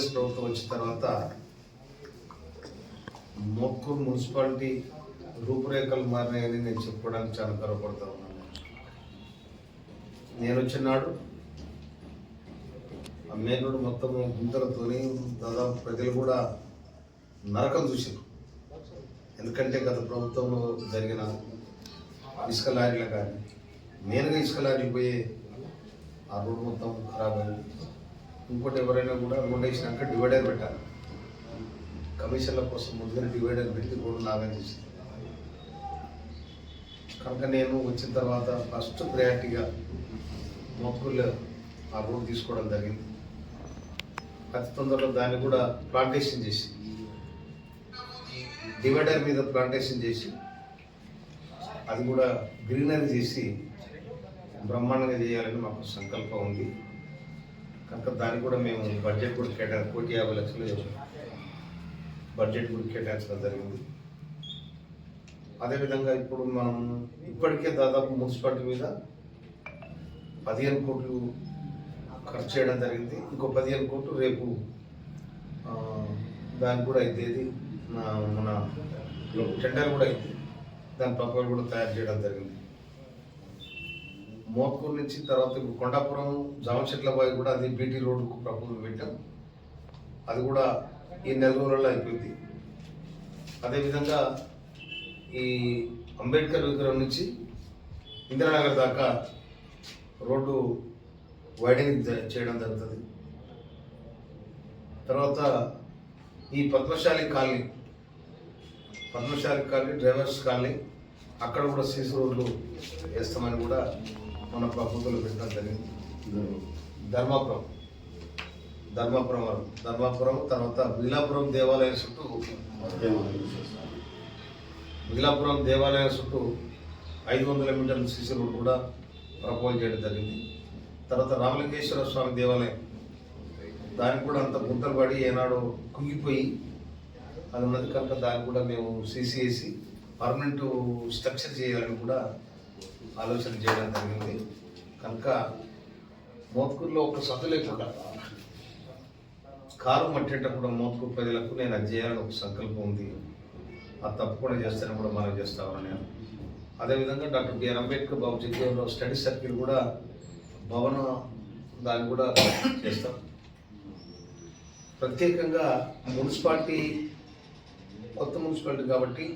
కాంగ్రెస్ ప్రభుత్వం వచ్చిన తర్వాత మొక్కూరు మున్సిపాలిటీ రూపురేఖలు మారినాయని నేను చెప్పుకోవడానికి చాలా గర్వపడతా ఉన్నాను. నేను వచ్చినాడు ఆ మేనుడు మొత్తం గుంతలతోని దాదాపు ప్రజలు కూడా నరకం చూసారు ఎందుకంటే గత ప్రభుత్వంలో జరిగిన ఇసుక లారీలు కానీ నేనుగా ఇసుక లారీలు పోయి ఆ రోడ్డు మొత్తం ఖరాబ్ అయింది. ఇంకోటి ఎవరైనా కూడా రోడ్ వేసినాక డివైడర్ పెట్టాలి. కమిషన్ల కోసం ముందుగా డివైడర్ పెట్టి రోడ్డు నాగం చేసింది. కనుక నేను వచ్చిన తర్వాత ఫస్ట్ ప్రయారిటీగా మొక్కులు ఆ రోడ్ తీసుకోవడం జరిగింది. అతి తొందరలో దాన్ని కూడా ప్లాంటేషన్ చేసి డివైడర్ మీద ప్లాంటేషన్ చేసి అది కూడా గ్రీనరీ చేసి బ్రహ్మాండంగా చేయాలని మాకు సంకల్పం ఉంది. కనుక దానికి కూడా మేము బడ్జెట్ కూడా కేటాయి కోటి యాభై లక్షలు బడ్జెట్ కూడా కేటాయించడం జరిగింది. అదేవిధంగా ఇప్పుడు మనం ఇప్పటికే దాదాపు మున్సిపాలిటీ మీద పదిహేను కోట్లు ఖర్చు చేయడం జరిగింది. ఇంకో పదిహేను కోట్లు రేపు దాని దానికి కూడా అయితేది మన టెండర్ కూడా అయింది. దాని ప్రపోజల్ కూడా తయారు చేయడం జరిగింది. మోత్కూరు నుంచి తర్వాత ఇప్పుడు కొండాపురం జామచెట్లబాయి కూడా అది బీటీ రోడ్డుకు ప్రభుత్వం పెట్టాం. అది కూడా ఈ నెల రోజులలో అయిపోయింది. అదేవిధంగా ఈ అంబేద్కర్ విగ్రహం నుంచి ఇందిరానగర్ దాకా రోడ్డు వైడనింగ్ చేయడం జరుగుతుంది. తర్వాత ఈ Padmashali colony Padmashali colony drivers colony అక్కడ కూడా సీసీ రోడ్లు వేస్తామని కూడా మన ప్రభుత్వం పెట్టడం జరిగింది. ధర్మాపురం. ధర్మాపురం వరకు. ధర్మాపురం తర్వాత విలాపురం దేవాలయం చుట్టూ విలాపురం దేవాలయం చుట్టూ ఐదు వందల మీటర్ల సీసీ రోడ్ కూడా ప్రపోజ్ చేయడం జరిగింది. తర్వాత రామలింగేశ్వర స్వామి దేవాలయం. దానికి కూడా అంత గుంతలు పడి ఏనాడు కుంగిపోయి అది ఉన్నది కనుక దానికి కూడా మేము సీసీఏసి పర్మనెంట్ స్ట్రక్చర్ చేయాలని కూడా ఆలోచన చేయడం జరిగింది కనుక మోత్కూరులో ఒక సద్దు లేకుండా కారు మట్టేటప్పుడు మోత్కూరు ప్రజలకు నేను అది చేయాలని ఒక సంకల్పం ఉంది. అది తప్పకుండా చేస్తానని కూడా మనం చేస్తామని నేను. అదేవిధంగా doctor B R Ambedkar Babu Jagjivanarao study circle కూడా భవన దాన్ని కూడా చేస్తాం. ప్రత్యేకంగా మున్సిపాలిటీ కొత్త మున్సిపాలిటీ కాబట్టి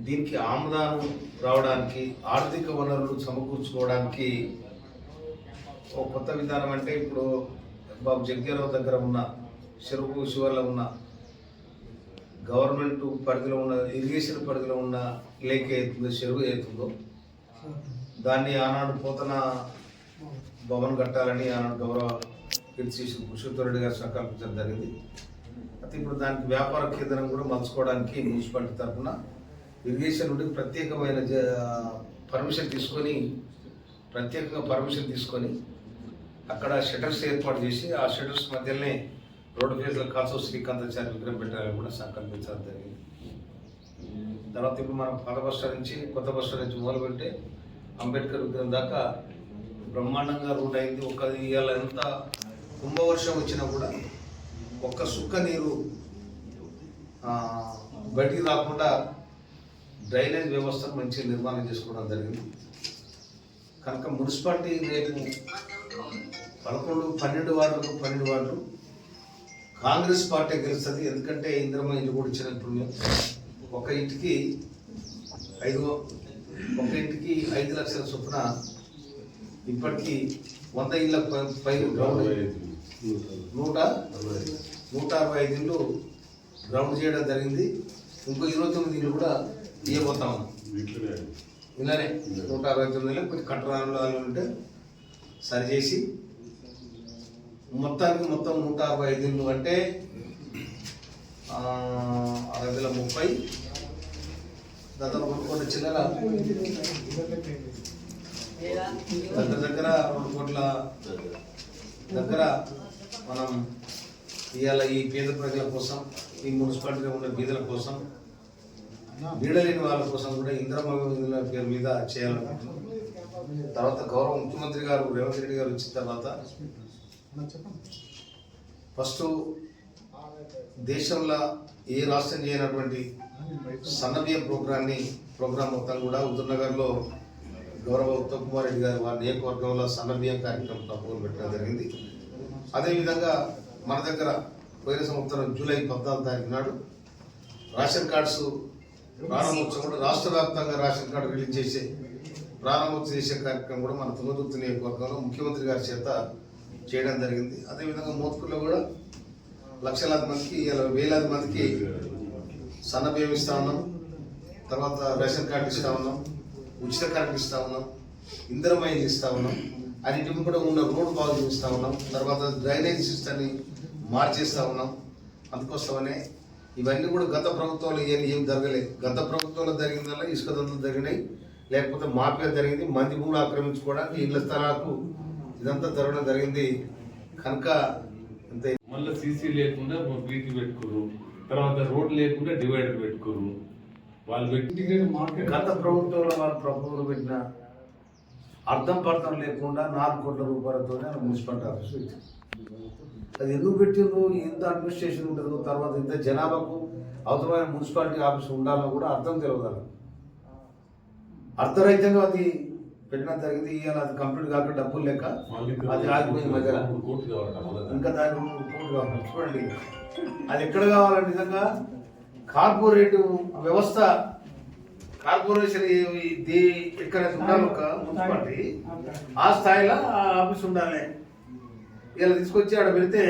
దీనికి ఆమదానం రావడానికి ఆర్థిక వనరులు సమకూర్చుకోవడానికి ఒక కొత్త విధానం అంటే ఇప్పుడు బాబు జగ్గారావు దగ్గర ఉన్న చెరుకు శివర్లో ఉన్న గవర్నమెంట్ పరిధిలో ఉన్న ఇరిగేషన్ పరిధిలో ఉన్న లేక్ అవుతుందో చెరువు అవుతుందో దాన్ని ఆనాడు పోతన భవన్ కట్టాలని ఆనాడు గౌరవ కీర్తిశేషు పురుషోత్తరెడ్డి గారు సంకల్పించడం జరిగింది. అయితే ఇప్పుడు దానికి వ్యాపార కేంద్రం కూడా మలుచుకోవడానికి మున్సిపాలిటీ తరఫున ఇరిగేషన్ నుండి ప్రత్యేకమైన పర్మిషన్ తీసుకొని ప్రత్యేకంగా పర్మిషన్ తీసుకొని అక్కడ షటర్స్ ఏర్పాటు చేసి ఆ షటర్స్ మధ్యలోనే రోడ్డు ఫేజ్లో కాసు శ్రీకాంతాచార్య విగ్రహం పెట్టాలని కూడా సంకల్పించడం జరిగింది. తర్వాత ఇప్పుడు మనం పాత బస్ స్టాండ్ నుంచి కొత్త బస్ స్టాండ్ నుంచి మొదలు పెడితే అంబేద్కర్ విగ్రహం దాకా బ్రహ్మాండంగా రూట్ అయింది. ఒక ఇవాళ ఎంత కుంభవర్షం వచ్చినా కూడా ఒక్క సుక్క నీరు బయటికి రాకుండా డ్రైనేజ్ వ్యవస్థను మంచిగా నిర్మాణం చేసుకోవడం జరిగింది. కనుక మున్సిపాలిటీ రేపు పదకొండు పన్నెండు వార్డులకు పన్నెండు వార్డులు. కాంగ్రెస్ పార్టీ గెలుస్తుంది. ఎందుకంటే ఇంద్రమ్మ ఇల్లు కూడా ఇచ్చినప్పుడు మేము ఒక ఇంటికి ఐదు ఒక ఇంటికి ఐదు లక్షల చొప్పున ఇప్పటికీ వంద ఇళ్ళ పై- పై గ్రౌండ్ నూట నూట అరవై ఐదు ఇళ్ళు గ్రౌండ్ చేయడం జరిగింది. ఇంకో ఇరవై తొమ్మిది ఇళ్ళు కూడా ఇవ్వబోతా ఉన్నాం ఇలానే నూట అరవై తొమ్మిదిలో కొంచెం కట్టడాలు అవి ఉంటే సరిచేసి మొత్తానికి మొత్తం నూట అరవై ఐదు అంటే ఆ, అరవై వేల ముప్పై. దాదాపు రెండు కోట్ల చిల్లర. దగ్గర దగ్గర రెండు కోట్ల దగ్గర మనం ఇవాళ ఈ పేద ప్రజల కోసం ఈ మున్సిపాలిటీలో ఉన్న బీదల కోసం వీడలేని వాళ్ళ కోసం కూడా ఇంద్రమ్మ పేరు మీద చేయాలనుకుంటున్నాం. తర్వాత గౌరవ ముఖ్యమంత్రి గారు రేవంత్ రెడ్డి గారు వచ్చిన తర్వాత ఫస్ట్ దేశంలో ఏ రాష్ట్రం చేయనటువంటి సన్నబియ్యం ప్రోగ్రాన్ని ప్రోగ్రాం మొత్తం కూడా ఉదర్నగర్లో గౌరవ ఉత్తమ్ కుమార్ రెడ్డి గారు వారి నియోజకవర్గంలో సన్నబియ్యం కార్యక్రమం తప్పకుండా పెట్టడం జరిగింది. అదేవిధంగా మన దగ్గర పోయిన సంవత్సరం జూలై పద్నాలుగు తారీఖు నాడు రేషన్ కార్డ్స్ ప్రారంభోత్సవం కూడా రాష్ట్ర వ్యాప్తంగా రేషన్ కార్డు రిలీజ్ చేసే ప్రారంభోత్సవం చేసే కార్యక్రమం కూడా మన తుంగతుర్తి నియోజకవర్గంలో ముఖ్యమంత్రి గారి చేత చేయడం జరిగింది. అదేవిధంగా మోత్కూరులో కూడా లక్షలాది మందికి ఇలా వేలాది మందికి సన్న బియ్యం ఇస్తా ఉన్నాం. తర్వాత రేషన్ కార్డు ఇస్తా ఉన్నాం. ఉచిత కరెంట్ ఇస్తా ఉన్నాం. ఇంధనమైన ఇస్తా ఉన్నాం. అన్నింటి కూడా ఉన్న రోడ్డు బాగు చేస్తా ఉన్నాం. తర్వాత డ్రైనేజ్ సిస్టమ్ని మార్చేస్తా ఉన్నాం. అందుకోసమనే ఇవన్నీ కూడా గత ప్రభుత్వంలో ఏం ఏం జరగలేదు గత ప్రభుత్వంలో జరిగిందల్లా ఇసుక దంతలు జరిగినాయి. లేకపోతే మాఫియా జరిగింది. మంది భూములు ఆక్రమించుకోవడానికి ఇళ్ళ స్థలాలకు ఇదంతా జరగడం జరిగింది. కనుక ఇంత మళ్ళీ సీసీ లేకుండా బీటీ పెట్టుకోరు తర్వాత రోడ్ లేకుండా డివైడర్ పెట్టుకోరు వాళ్ళు పెట్టి గత ప్రభుత్వంలో వాళ్ళ ప్రభుత్వంలో పెట్టిన అర్థం పర్థం లేకుండా నాలుగు కోట్ల రూపాయలతో మున్సిపాలిటీ ఆఫీస్ పెట్టింది. అది ఎందుకు పెట్టిండ్రు? ఎంత అడ్మినిస్ట్రేషన్ ఉండదు తర్వాత ఇంత జనాభాకు అవసరమైన మున్సిపాలిటీ ఆఫీస్ ఉండాలని కూడా అర్థం తెలియదు వాళ్ళకి. అర్ధరహితంగా అది పెట్టడం జరిగింది ఇవాళ అది కంప్లీట్ కాక డబ్బులు లెక్క అది ఆగిపోయింది మధ్యలో. కోట్లు మళ్ళీ ఇంకా దాని కోర్టు కావాలి. చూడండి. అది ఎక్కడ కావాలంటే నిజంగా కార్పొరేట్ వ్యవస్థ కార్పొరేషన్ ఎక్కడ ఉండాలి ఒక మున్సిపాలిటీ ఆ స్థాయిలో ఆ ఆఫీస్ ఉండాలి. ఇలా తీసుకొచ్చి ఆడ పెడితే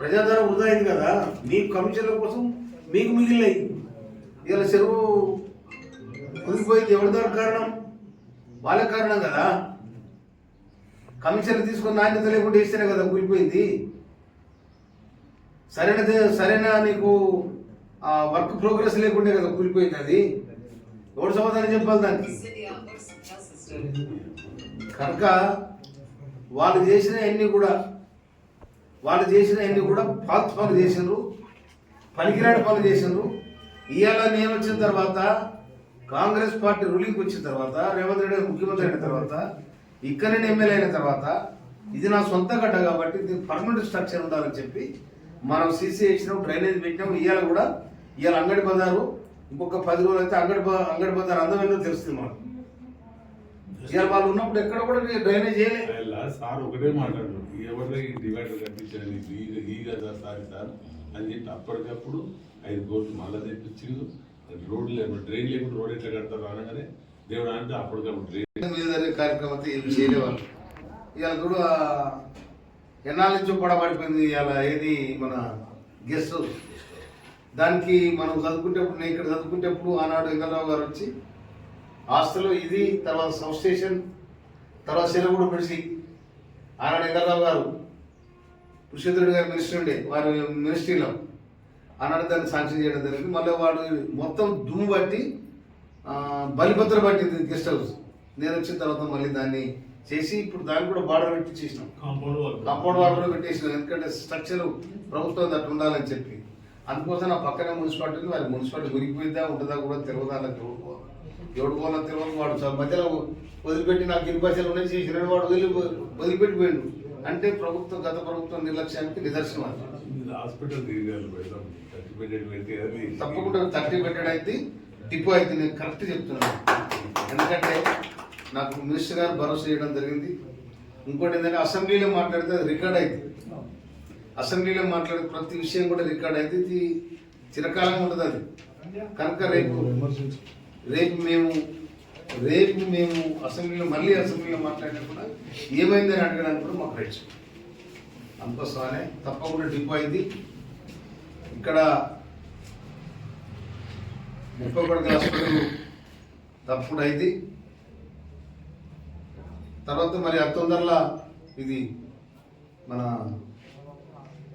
ప్రజాధనం వృధా అయింది కదా మీ కమిషన్ల కోసం మీకు మిగిలినాయి. ఇలా చెరువు కుదిరిపోయింది ఎవరి ద్వారా కారణం? వాళ్ళ కారణం కదా. కమిషన్లు తీసుకుని నాణ్యత లేకుండా ఇస్తేనే కదా కూలిపోయింది సరైన సరైన నీకు ఆ వర్క్ ప్రోగ్రెస్ లేకుండా కదా కూలిపోయింది అది. ఎవరు సమాధానం చెప్పాలి దానికి? కనుక వాళ్ళు చేసిన అన్ని కూడా వాళ్ళు చేసిన అన్ని కూడా ఫాల్తు పనులు చేసిండ్రు పనికిరాని పనులు చేసిండ్రు ఇవాళ నేను వచ్చిన తర్వాత కాంగ్రెస్ పార్టీ రూలింగ్కి వచ్చిన తర్వాత రేవంత్ రెడ్డి ముఖ్యమంత్రి అయిన తర్వాత ఇక్కడ నేను ఎమ్మెల్యే అయిన తర్వాత ఇది నా సొంత గడ్డ కాబట్టి దీనికి పర్మనెంట్ స్ట్రక్చర్ ఉండాలని చెప్పి మనం సీసీ వేసినాం డ్రైనేజ్ పెట్టినాం. ఇవాళ కూడా ఇవాళ అంగడి బజారు ఇంకొక పది రోజులు అయితే అంగడి అంగడి బజార్ అందం తెలుస్తుంది మనకు. ఇవాళ వాళ్ళు ఉన్నప్పుడు ఎక్కడ కూడా డ్రైనేజ్ చేయలే. ఇలా సార్ ఒకటే మాట్లాడారు ఎవరు ఈ డివైడర్ కట్టించారు నీకు ఈ కదా సార్ సార్ అని చెప్పి అప్పటికప్పుడు ఐదు కోట్లు మళ్ళీ తెప్పించిండు. రోడ్డు లేకుండా డ్రైన్ లేకుండా రోడ్ ఎట్లా కడతారు అనగానే దేవుడు అంటే అప్పటికప్పుడు డ్రైన్ మీద కార్యక్రమం అయితే ఏం చేయలేవాళ్ళు. ఇవాళ కూడా ఎన్నాళ్ళ నుంచో పడబడిపోయింది ఇవాళ ఏది మన గెస్ట్ దానికి మనం చదువుకునేటప్పుడు నేను ఇక్కడ చదువుకునేటప్పుడు ఆనాడు వెంకటరావు గారు వచ్చి హాస్టల్ ఇది తర్వాత సబ్ స్టేషన్ తర్వాత శిలగూడ పిడిచి ఆనాడు వెంకటరావు గారు పుష్పేంద్రుడు గారు మినిస్టర్ ఉండే వారి మినిస్ట్రీలో ఆనాడు దాన్ని శాంక్షన్ చేయడం జరిగింది. మళ్ళీ వాడు మొత్తం దుమ్ము బట్టి ఆ, బలిపత్ర పట్టింది గెస్ట్ హౌస్. నేను వచ్చిన తర్వాత మళ్ళీ దాన్ని చేసి ఇప్పుడు దాన్ని కూడా బార్డర్ పెట్టి చేసినాం కాంపౌండ్ వాల్ కూడా పెట్టేసినాం. ఎందుకంటే స్ట్రక్చర్ ప్రభుత్వం అట్లా ఉండాలని చెప్పి. అందుకోసం నా పక్కనే మున్సిపాలిటీ. వారి మున్సిపాలిటీ మురిగిపోయిందా ఉంటుందా కూడా తెలియదు వాళ్ళకి. ఎవడు పోవాలో తెలియదు వాడు. మధ్యలో వదిలిపెట్టి నాకు ఇన్ని పైసలు ఉన్నాయి చేసిన వాడు వదిలి వదిలిపెట్టిపోయిండు. అంటే ప్రభుత్వం గత ప్రభుత్వం నిర్లక్ష్యానికి నిదర్శనం అది. హాస్పిటల్ తప్పకుండా థర్టీ పెట్టాడు అయితే డిపో అయితే నేను కరెక్ట్ చెప్తున్నాను. ఎందుకంటే నాకు మినిస్టర్ గారు భరోసా చేయడం జరిగింది. ఇంకోటి ఏంటంటే అసెంబ్లీలో మాట్లాడితే అది రికార్డ్ అయింది. అసెంబ్లీలో మాట్లాడే ప్రతి విషయం కూడా రికార్డ్ అయితే ఇది చిరకాలం ఉంటుంది అది. కనుక రేపు రేపు మేము రేపు మేము అసెంబ్లీలో మళ్ళీ అసెంబ్లీలో మాట్లాడినప్పుడు ఏమైందని అడగడానికి కూడా మాకు రైట్స్ అందుకోసమనే తప్పకుండా డిపో అయింది. ఇక్కడ ముప్పై ఒకటి హాస్పిటల్ తప్పుడు అయింది. తర్వాత మరి అత్తొందరలా ఇది మన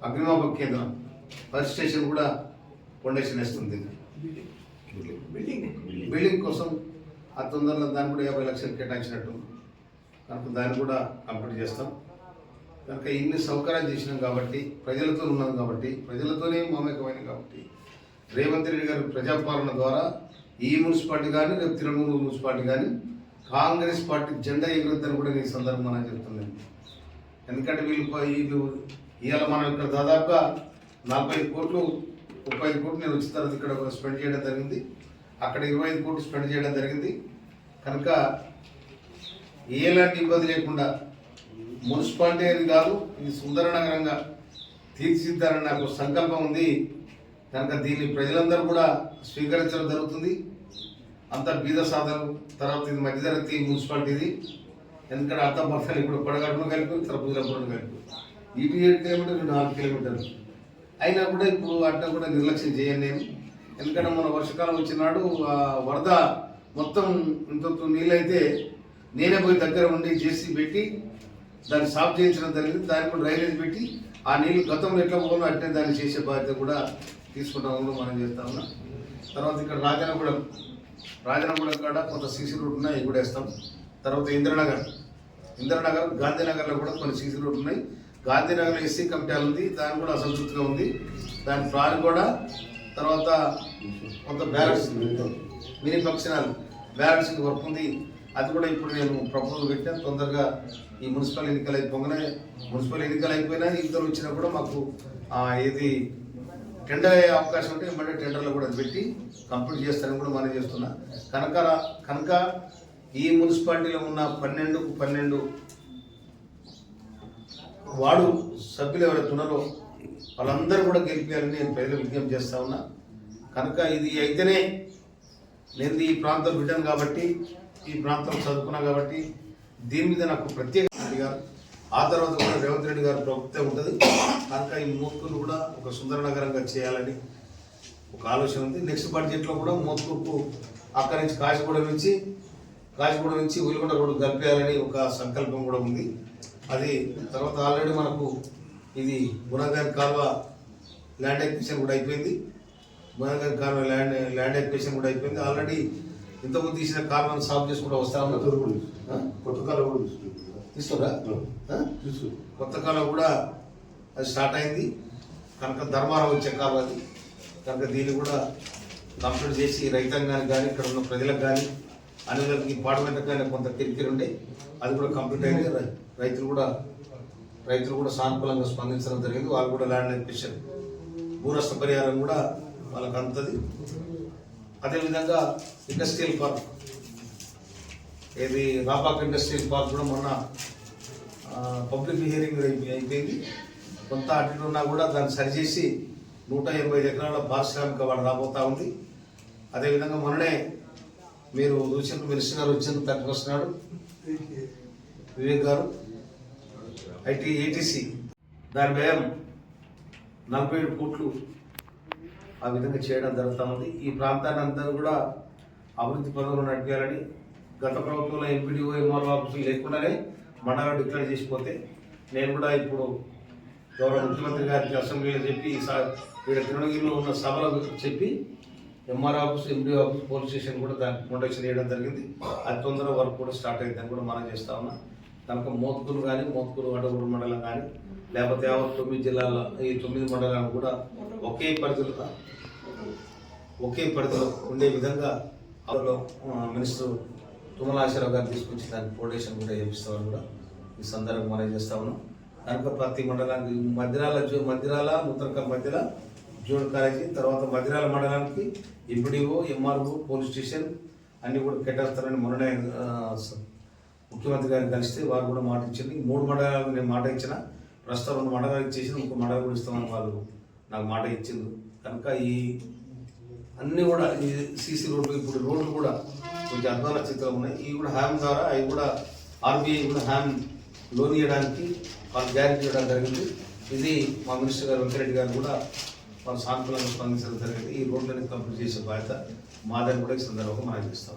అగ్నిమాపక కేంద్రం ఫైర్ స్టేషన్ కూడా ఫౌండేషన్ వేస్తుంది. బిల్డింగ్ కోసం ఆ తొందరలో దాన్ని కూడా యాభై లక్షలు కేటాయించినట్టు. కనుక దాన్ని కూడా కంప్లీట్ చేస్తాం. కనుక ఇన్ని సౌకర్యాలు చేసినాం కాబట్టి ప్రజలతో ఉన్నాం కాబట్టి ప్రజలతోనే మామేకమైన కాబట్టి రేవంత్ రెడ్డి గారి ప్రజాపాలన ద్వారా ఈ మున్సిపాలిటీ కానీ రేపు తిరుమూరు మున్సిపాలిటీ కానీ కాంగ్రెస్ పార్టీ జెండా ఎగురుద్దని కూడా నేను సందర్భంగా చెప్తున్నాను ఎందుకంటే వీళ్ళు ప- వీళ్ళు ఇవాళ మనం ఇక్కడ దాదాపుగా నలభై కోట్లు ముప్పై ఐదు కోట్లు నేను వచ్చిన తర్వాత ఇక్కడ స్పెండ్ చేయడం జరిగింది. అక్కడ ఇరవై ఐదు కోట్లు స్పెండ్ చేయడం జరిగింది. కనుక ఎలాంటి ఇబ్బంది లేకుండా మున్సిపాలిటీ అని కాదు ఇది సుందర నగరంగా తీర్చిదిద్దాలని నాకు సంకల్పం ఉంది. కనుక దీన్ని ప్రజలందరూ కూడా స్వీకరించడం జరుగుతుంది. అంత బీద సాధనం తర్వాత ఇది మధ్యతరగతి మున్సిపాలిటీ ఇది ఎందుకంటే అర్థపడతాను ఇప్పుడు పడగడపడం కలిపి తరపుదలపడం కలిపి. ఇటు ఏడు కిలోమీటర్లు నాలుగు కిలోమీటర్లు. అయినా కూడా ఇప్పుడు అట్లా కూడా నిర్లక్ష్యం చేయను ఎందుకంటే మన వర్షాకాలం వచ్చినాడు వరద మొత్తం ఇంత నీళ్ళైతే నేనే పోయి దగ్గర ఉండి చేసి పెట్టి దాన్ని సాఫ్ చేయించడం జరిగింది. దానికి కూడా డ్రైనేజ్ పెట్టి ఆ నీళ్ళు గతంలో ఎట్లా పోవాలో అట్లే దాన్ని చేసే బాధ్యత కూడా తీసుకుంటాం మనం చేస్తా ఉన్నాం. తర్వాత ఇక్కడ రాజనగూడెం రాజనగూడెం కాడ కొంత సీసీ రోడ్ ఉన్నాయి కూడా వేస్తాం. తర్వాత ఇంద్రనగర్ ఇంద్రనగర్ గాంధీనగర్లో కూడా కొన్ని సీసీ రోడ్లు ఉన్నాయి. గాంధీనగర్లో ఎస్సీ కమిటీ ఉంది దాని కూడా అసంతృప్తిగా ఉంది. దాని ప్లాన్ కూడా తర్వాత కొంత balance mini function balancing work ఉంది. అది కూడా ఇప్పుడు నేను ప్రపోజల్ పెట్టాను తొందరగా ఈ మున్సిపల్ ఎన్నికలు అయిపోగానే మున్సిపల్ ఎన్నికలు అయిపోయినా ఇద్దరు వచ్చినా కూడా మాకు ఏది టెండర్ అయ్యే అవకాశం ఉంటే మళ్ళీ టెండర్లో కూడా పెట్టి కంప్లీట్ చేస్తానని కూడా మనం చేస్తున్నా. కనుక కనుక ఈ మున్సిపాలిటీలో ఉన్న పన్నెండు పన్నెండు వాడు సభ్యులు ఎవరైతే ఉన్నారో వాళ్ళందరూ కూడా గెలిపారని నేను ప్రజలు విజ్ఞప్తి చేస్తా ఉన్నా. కనుక ఇది అయితేనే నేను ఈ ప్రాంతం బిడ్డను కాబట్టి ఈ ప్రాంతం చదువుకున్నా కాబట్టి దీని మీద నాకు ప్రత్యేక గారు ఆ తర్వాత కూడా రేవంత్ రెడ్డి గారు ప్రభుత్వం ఉంటుంది. కనుక ఈ మూర్ఖులు కూడా ఒక సుందర నగరంగా చేయాలని ఒక ఆలోచన ఉంది. నెక్స్ట్ బడ్జెట్లో కూడా మోత్కూరుకు అక్కడి నుంచి కాశీగూడ నుంచి కాశీగూడ నుంచి ఉల్లిగొండ రోడ్డు కలిపేయాలని ఒక సంకల్పం కూడా ఉంది. అది తర్వాత ఆల్రెడీ మనకు ఇది గుణగారి కాలువ ల్యాండ్ ఎక్విషన్ కూడా అయిపోయింది. గుణగారి కాలువ ల్యాండ్ ల్యాండ్ ఎక్విషన్ కూడా అయిపోయింది. ఆల్రెడీ ఇంతకుముందు తీసిన కాలువను సాఫ్ చేసుకుంటూ వస్తా ఉన్నారు. ఆ? కొత్త కాలం కూడా తీసుకోరా? కొత్త కాలం కూడా అది స్టార్ట్ అయింది. కనుక ధర్మారం వచ్చే కాలం అది. కనుక దీన్ని కూడా కంప్లీట్ చేసి రైతాంగానికి కానీ ఇక్కడ ఉన్న ప్రజలకు కానీ అన్ని పాడమెంట్ కానీ కొంత కిరికిరి ఉండే అది కూడా కంప్లీట్ అయింది. రైతులు కూడా రైతులు కూడా సానుకూలంగా స్పందించడం జరిగింది. వాళ్ళు కూడా ల్యాండ్ ఎక్విషన్ భూనష్ట పరిహారం కూడా వాళ్ళకి అందుతుంది. అదేవిధంగా ఇండస్ట్రియల్ పార్క్ ఏది రాపాక్ ఇండస్ట్రియల్ పార్క్ కూడా మొన్న పబ్లిక్ హియరింగ్ అయిపోయింది. కొంత అటు ఉన్నా కూడా దాన్ని సరిచేసి నూట ఎనభై ఐదు ఎకరాల పారిశ్రామిక వాళ్ళు రాబోతూ ఉంది. అదేవిధంగా మొన్ననే మీరు చూసిన మినిస్టర్ గారు వచ్చిన థర్టీ ఫస్ట్ వివేక్ గారు. ఐటీ ఏటీసీ దాని వ్యయం నలభై ఏడు కోట్లు ఆ విధంగా చేయడం జరుగుతూ ఉంది. ఈ ప్రాంతాన్ని అంతా కూడా అభివృద్ధి పనులు నడిపేయాలని గత ప్రభుత్వంలో ఎంపీడీఓ ఎంఆర్ఓ ఆఫీసులు లేకుండానే మండలం డిక్లేర్ చేసిపోతే నేను కూడా ఇప్పుడు గౌరవ ముఖ్యమంత్రి గారికి అసెంబ్లీలో చెప్పి ఈసారి ఇక్కడ తిరుణగిరిలో ఉన్న సభలో చెప్పి MR office MP office police station కూడా దానికి ప్రొటెక్షన్ చేయడం జరిగింది. అది తొందరగా వర్క్ కూడా స్టార్ట్ అయిందని కూడా మనం చేస్తా ఉన్నాం. కనుక మోత్కూరు కానీ మోత్కూరు వడగూరు మండలం కానీ లేకపోతే తొమ్మిది జిల్లాల ఈ తొమ్మిది మండలాలు కూడా ఒకే పరిధిలో ఒకే పరిధిలో ఉండే విధంగా అందులో మినిస్టర్ తుమ్మలాశ్వరరావు గారు తీసుకొచ్చి దాని ఫౌండేషన్ కూడా చేపిస్తామని కూడా ఈ సందర్భంగా మనం చేస్తా ఉన్నాం. కనుక ప్రతి మండలానికి మధ్యరాల జూ మధ్యరాల నూతనకల్ మధ్యల జూన్ కాలేజీ తర్వాత మధ్యరాల మండలానికి ఎంపీడీఓ ఎంఆర్ఓ పోలీస్ స్టేషన్ అన్నీ కూడా కేటాయిస్తారని మొన్ననే ముఖ్యమంత్రి గారిని కలిస్తే వారు కూడా మాట ఇచ్చింది. మూడు మండలాలకు నేను మాట ఇచ్చిన ప్రస్తుతం రెండు మండలాలు ఇచ్చేసి ఇంకో మండలం కూడా ఇస్తామని వాళ్ళు నాకు మాట ఇచ్చింది కనుక ఈ అన్నీ కూడా ఈ సీసీ రోడ్లు ఇప్పుడు రోడ్లు కూడా కొంచెం అర్థాల స్థితిలో ఉన్నాయి. ఇవి కూడా హ్యామ్ ద్వారా అవి కూడా ఆర్బీఐ కూడా హ్యామ్ లోన్ ఇవ్వడానికి వాళ్ళు గ్యారెంటీ ఇవ్వడం జరిగింది. ఇది మా మినిస్టర్ గారు వెంకరెడ్డి గారు కూడా వాళ్ళు సానుకూలంగా స్పందించడం జరిగింది. ఈ రోడ్లని కంప్లీట్ చేసే బాధ్యత మాదని కూడా ఈ సందర్భంగా మనం చేస్తాం.